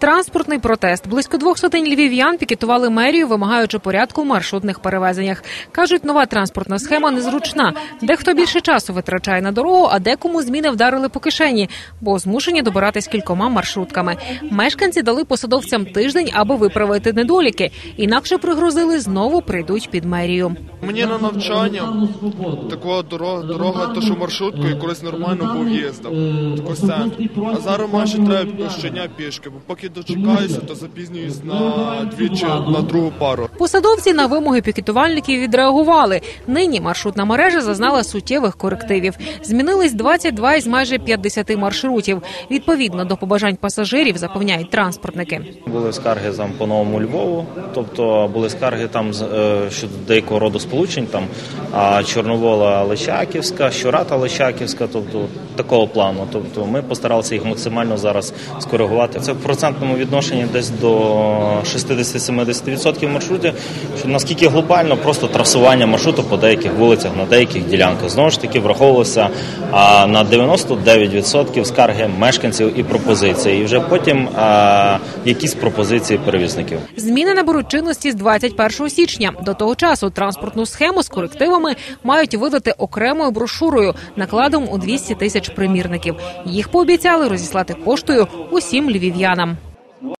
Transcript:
Транспортний протест. Близько двох сотень львів'ян пікетували мерію, вимагаючи порядку в маршрутних перевезеннях. Кажуть, нова транспортна схема незручна. Дехто більше часу витрачає на дорогу, а декому зміни вдарили по кишені, бо змушені добиратись кількома маршрутками. Мешканці дали посадовцям тиждень, аби виправити недоліки. Інакше пригрозили знову прийдуть під мерію. Мені на навчання такого дорога, дорога, то що маршруткою колись нормально був їздив. Тако центр. А зараз майже треба щодня пішки, бо поки дочекаюся, то запізнююсь на двічі на другу пару. Посадовці на вимоги пікетувальників відреагували. Нині маршрутна мережа зазнала суттєвих корективів. Змінились 22 із майже 50 маршрутів. Відповідно до побажань пасажирів, запевняють транспортники. Були скарги там по новому Львову, тобто були скарги там з- е, щодо деякого роду сполучень, там Чорновола Личаківська, Щурата Личаківська, тобто такого плану. Тобто ми постаралися їх максимально зараз скоригувати. Це в процентному відношенні десь до 60-70% маршрутів. Що наскільки глобально просто трасування маршруту по деяких вулицях, на деяких ділянках. Знову ж таки враховувалося а, на 99% скарги мешканців і пропозиції. І вже потім а, якісь пропозиції перевізників. Зміни наберуть чинності з 21 січня. До того часу транспортну схему з корективами мають видати окремою брошурою накладом у 200 тисяч примірників. Їх пообіцяли розіслати поштою усім львів'янам.